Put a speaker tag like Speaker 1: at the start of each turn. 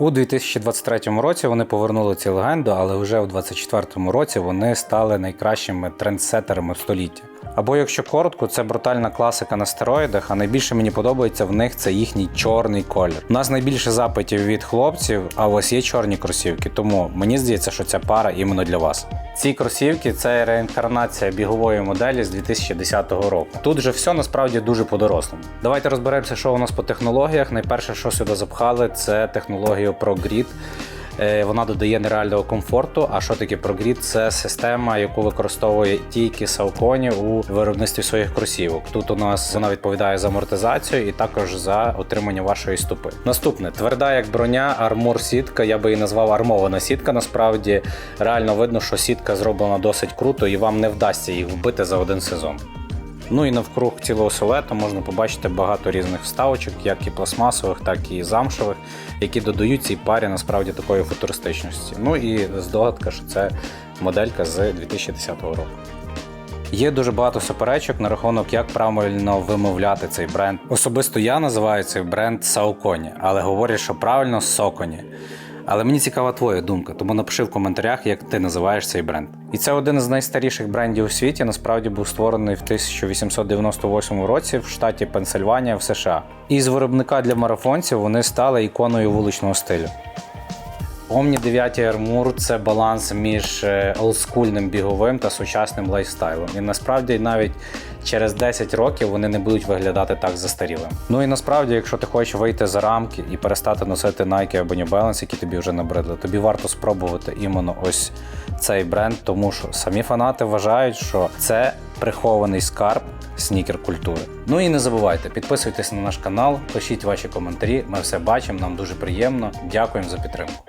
Speaker 1: У 2023 році вони повернули цю легенду, але вже у 2024 році вони стали найкращими трендсеттерами століття. Або якщо коротко, це брутальна класика на стероїдах, а найбільше мені подобається в них це їхній чорний колір. У нас найбільше запитів від хлопців, а у вас є чорні кросівки, тому мені здається, що ця пара іменно для вас. Ці кросівки це реінкарнація бігової моделі з 2010 року. Тут же все насправді дуже по-дорослому. Давайте розберемося, що у нас по технологіях. Найперше, що сюди запхали, це технологію ProGrid. Е, Вона додає нереального комфорту. А що таке ProGrid? Це система, яку використовує тільки Saucony у виробництві своїх кросівок. Тут у нас вона відповідає за амортизацію і також за отримання вашої стопи. Наступне тверда як броня, армур сітка. Я би її назвав армована сітка. Насправді реально видно, що сітка зроблена досить круто, і вам не вдасться їх вбити за один сезон. Ну і навкруг цілого силуету можна побачити багато різних вставочок, як і пластмасових, так і замшевих, які додають цій парі насправді такої футуристичності. Ну і здогадка, що це моделька з 2010 року. Є дуже багато суперечок на рахунок, як правильно вимовляти цей бренд. Особисто я називаю цей бренд Saucony, але говорять, що правильно Socony. Але мені цікава твоя думка, тому напиши в коментарях, як ти називаєш цей бренд. І це один з найстаріших брендів у світі. Насправді був створений в 1898 році в штаті Пенсильванія в США. І з виробника для марафонців вони стали іконою вуличного стилю. Omni 9 Armour – це баланс між е, олдскульним біговим та сучасним лайфстайлом. І насправді навіть через 10 років вони не будуть виглядати так застарілим. Ну і насправді, якщо ти хочеш вийти за рамки і перестати носити Nike або New Balance, які тобі вже набридли, тобі варто спробувати іменно ось цей бренд, тому що самі фанати вважають, що це прихований скарб снікер культури. Ну і не забувайте, підписуйтесь на наш канал, пишіть ваші коментарі. Ми все бачимо, нам дуже приємно. Дякуємо за підтримку.